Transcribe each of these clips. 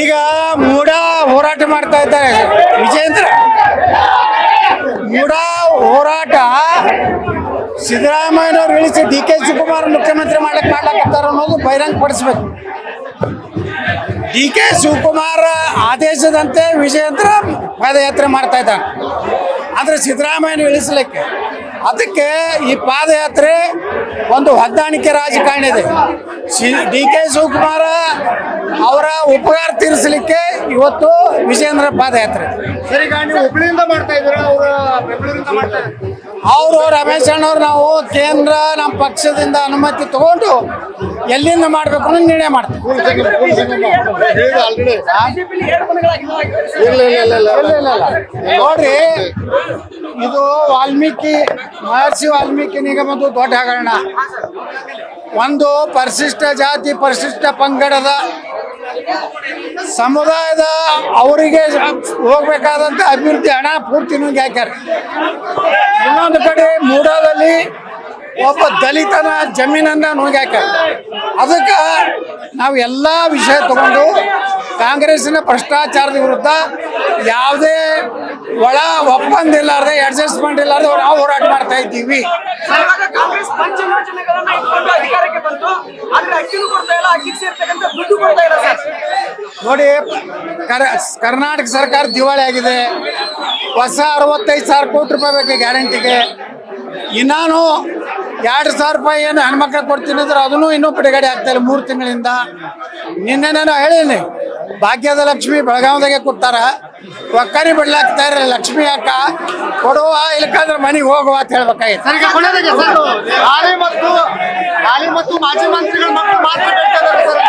ಈಗ ಮೂಡ ಹೋರಾಟ ಮಾಡ್ತಾ ಇದ್ದಾರೆ. ವಿಜೇಂದ್ರ ಮೂಡ ಹೋರಾಟ ಸಿದ್ದರಾಮಯ್ಯನವ್ರು ಇಳಿಸಿ ಡಿ ಕೆ ಶಿವಕುಮಾರ್ ಮುಖ್ಯಮಂತ್ರಿ ಮಾಡಕ್ ಮಾಡ್ಲಾಕತ್ತಾರ ಅನ್ನೋದು ಬಹಿರಂಗ ಪಡಿಸ್ಬೇಕು ಡಿ ಕೆ ಶಿವಕುಮಾರ್ ಆದೇಶದಂತೆ ವಿಜಯೇಂದ್ರ ಪಾದಯಾತ್ರೆ ಮಾಡ್ತಾ ಇದ್ದಾನೆ. ಆದ್ರೆ ಸಿದ್ದರಾಮಯ್ಯನ ಇಳಿಸ್ಲಿಕ್ಕೆ ಅದಕ್ಕೆ ಈ ಪಾದಯಾತ್ರೆ ಒಂದು ಹೊಂದಾಣಿಕೆ ರಾಜಕಾರಣ ಇದೆ. ಡಿ ಕೆ ಶಿವಕುಮಾರ ಉಪಕಾರ ತೀರಿಸಲಿಕ್ಕೆ ಇವತ್ತು ವಿಜಯೇಂದ್ರ ಪಾದಯಾತ್ರೆ. ಹುಬ್ಳಿಯಿಂದ ಮಾಡ್ತಾ ಇದ್ದೀರಾ? ಅವರು ರಮೇಶ್ ಅಣ್ಣವ್ರು ನಾವು ಕೇಂದ್ರ ನಮ್ಮ ಪಕ್ಷದಿಂದ ಅನುಮತಿ ತಗೊಂಡು ಎಲ್ಲಿಂದ ಮಾಡಬೇಕು ಅನ್ನೋ ನಿರ್ಣಯ ಮಾಡ್ತೀವಿ. ಆಲ್ರೆಡಿ ಇಲ್ಲ ಇಲ್ಲ ಇಲ್ಲ ಇಲ್ಲ ಇಲ್ಲ, ಇಲ್ಲ, ಇಲ್ಲ. ನೋಡ್ರಿ ಇದು ವಾಲ್ಮೀಕಿ ಮಹರ್ಷಿ ವಾಲ್ಮೀಕಿ ನಿಗಮದ ದೊಡ್ಡ ಹಗರಣ. ಒಂದು ಪರಿಶಿಷ್ಟ ಜಾತಿ ಪರಿಶಿಷ್ಟ ಪಂಗಡದ ಸಮುದಾಯದ ಅವರಿಗೆ ಹೋಗ್ಬೇಕಾದಂತ ಅಭಿವೃದ್ಧಿ ಹಣ ಪೂರ್ತಿ ಹಾಕ್ಯಾರ. ಇನ್ನೊಂದು ಕಡೆ ಮೂಡಾದಲ್ಲಿ ಒಬ್ಬ ದಲಿತನ ಜಮೀನನ್ನ ನುಂಗ್ಯಾಕ ಅದಕ್ಕೆ ನಾವು ಎಲ್ಲ ವಿಷಯ ತಗೊಂಡು ಕಾಂಗ್ರೆಸ್ಸಿನ ಭ್ರಷ್ಟಾಚಾರದ ವಿರುದ್ಧ ಯಾವುದೇ ಒಳ ಒಪ್ಪಂದ ಇಲ್ಲಾರ್ದೆ ಅಡ್ಜಸ್ಟ್ಮೆಂಟ್ ಇಲ್ಲಾರ್ದೆ ನಾವು ಹೋರಾಟ ಮಾಡ್ತಾ ಇದ್ದೀವಿ. ನೋಡಿ ಕರ ಕರ್ನಾಟಕ ಸರ್ಕಾರ ದಿವಾಳಿ ಆಗಿದೆ. ಹೊಸ ಅರವತ್ತೈದು ಸಾವಿರ ಕೋಟಿ ರೂಪಾಯಿ ಬೇಕು ಗ್ಯಾರಂಟಿಗೆ. ಇನ್ನಾನು ಎರಡು ಸಾವಿರ ರೂಪಾಯಿ ಏನು ಹೆಣ್ಮಕ್ಳು ಕೊಡ್ತೀನಿ ಅಂದ್ರೆ ಅದನ್ನು ಇನ್ನೂ ಬಿಡುಗಡೆ ಆಗ್ತಾ ಇಲ್ಲ ಮೂರು ತಿಂಗಳಿಂದ. ನಿನ್ನೆ ನಾನು ಹೇಳಿನಿ ಭಾಗ್ಯದ ಲಕ್ಷ್ಮಿ ಬೆಳಗಾವದಾಗೆ ಕೊಡ್ತಾರ. ಒಕ್ಕರಿ ಬಿಡ್ಲಾಕ್ತಾರ ಲಕ್ಷ್ಮಿ ಅಕ್ಕ ಕೊಡುವ ಇಲ್ಕಂದ್ರೆ ಮನೆಗೆ ಹೋಗುವ ಅಂತ ಹೇಳ್ಬೇಕಾಗಿತ್ತು ಸರ್ ಈಗ ಕೊನೆಯದಾಗಿ ಸರ್ ಹಾಲಿ ಮತ್ತು ಹಾಲಿ ಮತ್ತು ಮಾಜಿ ಮಂತ್ರಿಗಳ ಮಕ್ಕಳು ಮಾತ್ರ ಬೇಕಾದ್ರೆ ಸರ್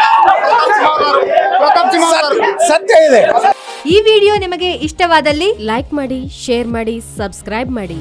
ಪ್ರತಾಪ್ ಸಿಂಹ ಅವರು ಪ್ರತಾಪ್ ಸಿಂಹ ಅವರು ಸತ್ಯ- ಸತ್ಯ ಇದೆ. ಈ ವಿಡಿಯೋ ನಿಮಗೆ ಇಷ್ಟವಾದಲ್ಲಿ ಲೈಕ್ ಮಾಡಿ ಶೇರ್ ಮಾಡಿ ಸಬ್ಸ್ಕ್ರೈಬ್ ಮಾಡಿ.